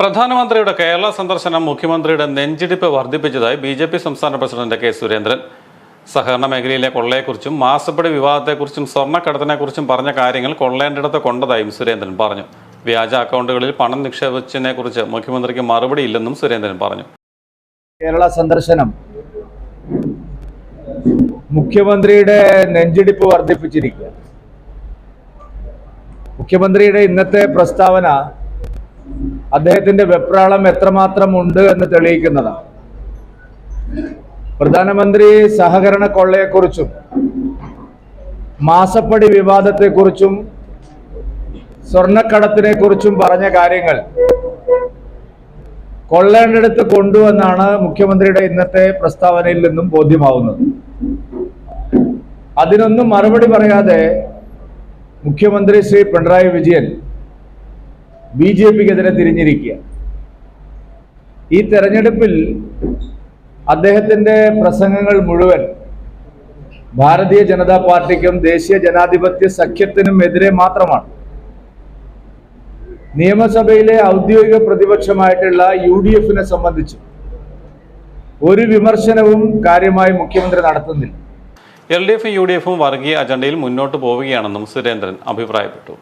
പ്രധാനമന്ത്രിയുടെ കേരള സന്ദർശനം മുഖ്യമന്ത്രിയുടെ നെഞ്ചിടിപ്പ് വർദ്ധിപ്പിച്ചതായി ബി ജെ പി സംസ്ഥാന പ്രസിഡന്റ് കെ സുരേന്ദ്രൻ. സഹകരണ മേഖലയിലെ കൊള്ളയെക്കുറിച്ചും മാസപ്പടി വിവാദത്തെക്കുറിച്ചും സ്വർണക്കടത്തിനെക്കുറിച്ചും പറഞ്ഞ കാര്യങ്ങൾ കൊള്ളേണ്ടിടത്ത് കൊണ്ടതായും സുരേന്ദ്രൻ പറഞ്ഞു. വ്യാജ അക്കൗണ്ടുകളിൽ പണം നിക്ഷേപിച്ചതിനെക്കുറിച്ച് മുഖ്യമന്ത്രിക്ക് മറുപടിയില്ലെന്നും സുരേന്ദ്രൻ പറഞ്ഞു. കേരള സന്ദർശനം മുഖ്യമന്ത്രിയുടെ നെഞ്ചിടിപ്പ് വർദ്ധിപ്പിച്ചിരിക്കുക മുഖ്യമന്ത്രിയുടെ ഇന്നത്തെ പ്രസ്താവന അദ്ദേഹത്തിന്റെ വെപ്രാളം എത്രമാത്രം ഉണ്ട് എന്ന് തെളിയിക്കുന്നതാണ്. പ്രധാനമന്ത്രി സഹകരണ കൊള്ളയെക്കുറിച്ചും മാസപ്പടി വിവാദത്തെക്കുറിച്ചും സ്വർണക്കടത്തിനെ കുറിച്ചും പറഞ്ഞ കാര്യങ്ങൾ കൊള്ളേണ്ടടുത്ത് കൊണ്ടുവന്നാണ് മുഖ്യമന്ത്രിയുടെ ഇന്നത്തെ പ്രസ്താവനയിൽ നിന്നും ബോധ്യമാവുന്നത്. അതിനൊന്നും മറുപടി പറയാതെ മുഖ്യമന്ത്രി ശ്രീ പിണറായി വിജയൻ ബി ജെ പിക്കെതിരെ തിരിഞ്ഞിരിക്കുക. ഈ തെരഞ്ഞെടുപ്പിൽ അദ്ദേഹത്തിന്റെ പ്രസംഗങ്ങൾ മുഴുവൻ ഭാരതീയ ജനതാ പാർട്ടിക്കും ദേശീയ ജനാധിപത്യ സഖ്യത്തിനും എതിരെ മാത്രമാണ്. നിയമസഭയിലെ ഔദ്യോഗിക പ്രതിപക്ഷമായിട്ടുള്ള യു ഡി എഫിനെ സംബന്ധിച്ച് ഒരു വിമർശനവും കാര്യമായി മുഖ്യമന്ത്രി നടത്തുന്നില്ല. എൽ ഡി എഫും യു ഡി എഫും വർഗീയ അജണ്ടയിൽ മുന്നോട്ട് പോവുകയാണെന്നും സുരേന്ദ്രൻ അഭിപ്രായപ്പെട്ടു.